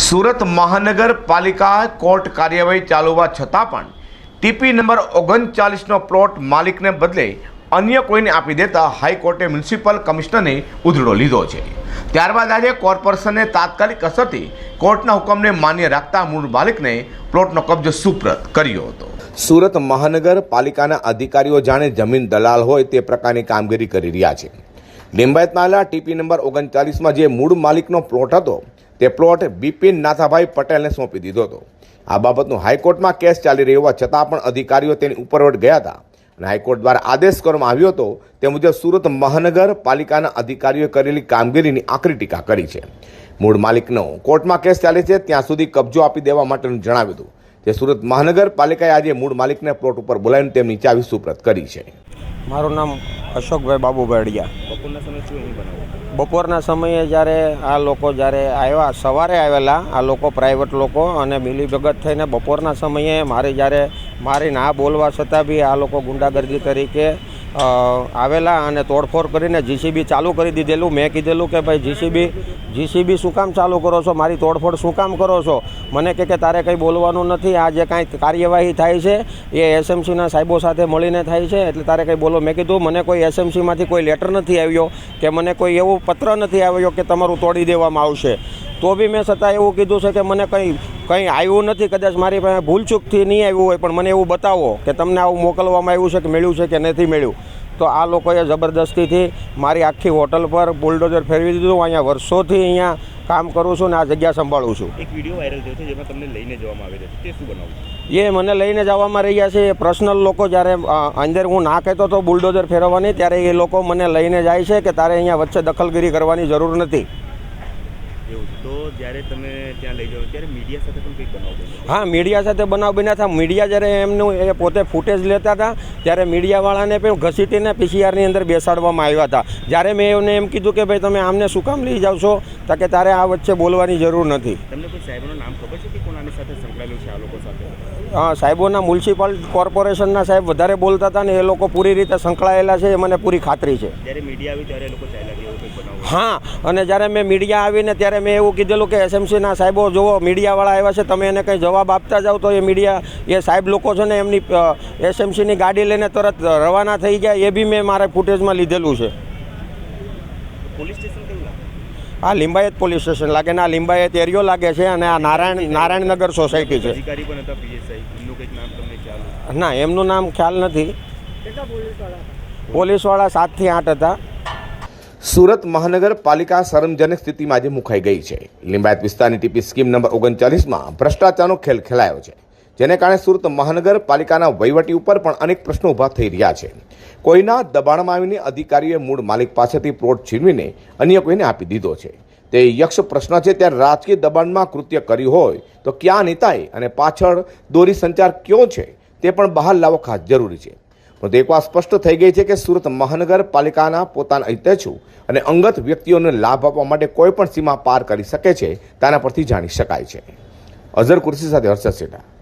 સુરત મહાનગરપાલિકા કોર્ટ કાર્યવાહી ચાલુ છતાં પણ ટીપી નંબર ઓગણચાલીસનો પ્લોટ માલિકને બદલે અન્ય કોઈને આપી દેતા હાઈકોર્ટે મ્યુનિસિપલ કમિશનરને ઉધડો લીધો છે. ત્યારબાદ આજે કોર્પોરેશને તાત્કાલિક અસરથી કોર્ટના હુકમને માન્ય રાખતા મૂળ માલિકને પ્લોટનો કબજો સુપ્રત કર્યો હતો. સુરત મહાનગરપાલિકાના અધિકારીઓ જાણે જમીન દલાલ હોય તે પ્રકારની કામગીરી કરી રહ્યા છે. લિંબાયતમાં આવેલા ટીપી નંબર ઓગણચાલીસમાં જે મૂળ માલિકનો પ્લોટ હતો તે પ્લોટ બિપિન નાથાભાઈ પટેલને સોંપી દીધો હતો. આ બાબતનો હાઈકોર્ટમાં કેસ ચાલી રહ્યો હોવા છતાં પણ અધિકારીઓ તેની ઉપરવટ ગયા હતા અને હાઈકોર્ટ દ્વારા આદેશ કરવામાં આવ્યો હતો તે મુજબ સુરત મહાનગરપાલિકાના અધિકારીઓએ કરેલી કામગીરીની આકરી ટીકા કરી છે. મૂળ માલિકનો કોર્ટમાં કેસ ચાલે છે ત્યાં સુધી કબજો આપી દેવા માટેનું જણાવ્યું હતું. જે સુરત મહાનગરપાલિકાએ આજે મૂળ માલિકને પ્લોટ ઉપર બોલાવીને તેમની ચાવી સુપ્રત કરી છે. મારું નામ અશોકભાઈ બાબુભાઈ અડિયા બપોરના સમય જ્યારે આ લોકો જ્યારે આવ્યા, સવારે આવેલા, આ લોકો પ્રાઇવેટ લોકો અને મિલીભગત થઈને બપોરના સમયે મારી જ્યારે મારી ના બોલવા છતાં બી આ લોકો ગુંડાગર્દી તરીકે આવેલા અને તોડફોડ કરીને જીસીબી ચાલુ કરી દીધેલું. મેં કીધેલું કે ભાઈ જીસીબી જીસીબી શું કામ ચાલુ કરો છો? મારી તોડફોડ શું કામ કરો છો? મને કે કે તારે કંઈ બોલવાનું નથી. આ જે કાંઈ કાર્યવાહી થાય છે, એ એસએમસીના સાહેબો સાથે મળીને થાય છે, એટલે તારે કંઈ બોલો. મેં કીધું, મને કોઈ એસએમસીમાંથી કોઈ લેટર નથી આવ્યો, કે મને કોઈ એવો પત્ર નથી આવ્યો કે તમારું તોડી દેવામાં આવશે. તો બી મેં છતાં એવું કીધું છે કે મને કંઈ કંઈ આવ્યું નથી કદાચ મારી પાસે ભૂલચૂકથી નહીં આવ્યું હોય પણ મને એવું બતાવો કે તમને આવું મોકલવામાં આવ્યું છે કે મળ્યું છે કે નથી મળ્યું. તો આ લોકોએ જબરદસ્તીથી મારી આખી હોટલ પર બુલડોઝર ફેરવી દીધું. હું અહીંયા વર્ષોથી અહીંયા કામ કરું છું ને આ જગ્યા સંભાળું છું. એક વીડિયો વાયરલ થયો છે જેમાં તમને લઈને જવામાં આવે છે. તે શું બનાવું એ મને લઈને જવામાં રહ્યા છે. એ પર્સનલ લોકો જ્યારે અંદર હું ના કહેતો તો બુલડોઝર ફેરવવાની ત્યારે એ લોકો મને લઈને જાય છે કે તારે અહીંયા વચ્ચે દખલગીરી કરવાની જરૂર નથી. જ્યારે તમે ત્યાં લઈ જાઓ ત્યારે મીડિયા સાથે પણ કંઈક બનાવ બન્યો હા મીડિયા સાથે બનાવ બન્યા હતા. મીડિયા જ્યારે એમનું એ પોતે ફૂટેજ લેતા હતા ત્યારે મીડિયાવાળાને પણ ઘસીટીને પીસીઆરની અંદર બેસાડવામાં આવ્યા હતા. જ્યારે મેં એમને એમ કીધું કે ભાઈ તમે આમને શું કામ લઈ જાઓ છો તો કે તારે આ વચ્ચે બોલવાની જરૂર નથી. તમને કોઈ સાહેબનું નામ ખબર છે કે કોણ આની સાથે સંકળાયેલું છે આ લોકો સાથે? સાહેબોના મ્યુનિસિપલ કોર્પોરેશનના સાહેબ વધારે બોલતા હતા ને એ લોકો પૂરી રીતે સંકળાયેલા છે એ મને પૂરી ખાતરી છે. જ્યારે મીડિયા આવી ત્યારે એ લોકો ચાલ્યા ગયા એવું કંઈક બનાવો હા અને જ્યારે મેં મીડિયા આવીને ત્યારે મેં એવું કીધેલું કે એસએમસીના સાહેબો જુઓ મીડિયાવાળા આવ્યા છે તમે એને કંઈ જવાબ આપતા જાઓ તો એ મીડિયા એ સાહેબ લોકો છે ને એમની એસએમસીની ગાડી લઈને તરત રવાના થઈ ગયા એ બી મેં મારા ફૂટેજમાં લીધેલું છે. પોલીસ સ્ટેશન કેવું આ લિંબાયત પોલીસ સ્ટેશન લાગે ને આ લિંબાયત એરિયો લાગે છે અને આ નારાયણ નારાયણનગર સોસાયટી છે. અધિકારી પણ હતા પીએસઆઈ. એમનું કંઈક નામ તમને ખ્યાલ ના એમનું નામ ખ્યાલ નથી. પોલીસવાળા સાતથી આઠ હતા. સુરત મહાનગરપાલિકા શરમજનક સ્થિતિમાં આજે મુકાઈ ગઈ છે. લિંબાયત વિસ્તારની ટીપી સ્કીમ નંબર ઓગણચાલીસમાં ભ્રષ્ટાચારનો ખેલ ખેલાયો છે, જેને કારણે સુરત મહાનગરપાલિકાના વહીવટી ઉપર પણ અનેક પ્રશ્નો ઊભા થઈ રહ્યા છે. કોઈના દબાણમાં આવીને અધિકારીએ મૂળ માલિક પાસેથી પ્લોટ છીનવીને અન્ય કોઈને આપી દીધો છે. તે યક્ષ પ્રશ્ન છે ત્યારે રાજકીય દબાણમાં કૃત્ય કર્યું હોય, તો ક્યાં નેતાએ અને પાછળ દોરી સંચાર કયો છે, તે પણ બહાર લાવવો ખાસ જરૂરી છે. પરંતુ એક વાત સ્પષ્ટ થઈ ગઈ છે કે સુરત મહાનગરપાલિકાના પોતાના હિતેચ્છુ અને અંગત વ્યક્તિઓને લાભ આપવા માટે કોઈ પણ સીમા પાર કરી શકે છે, તેના પરથી જાણી શકાય છે. અઝર કુર્સી સાથે હર્ષદ સેઠા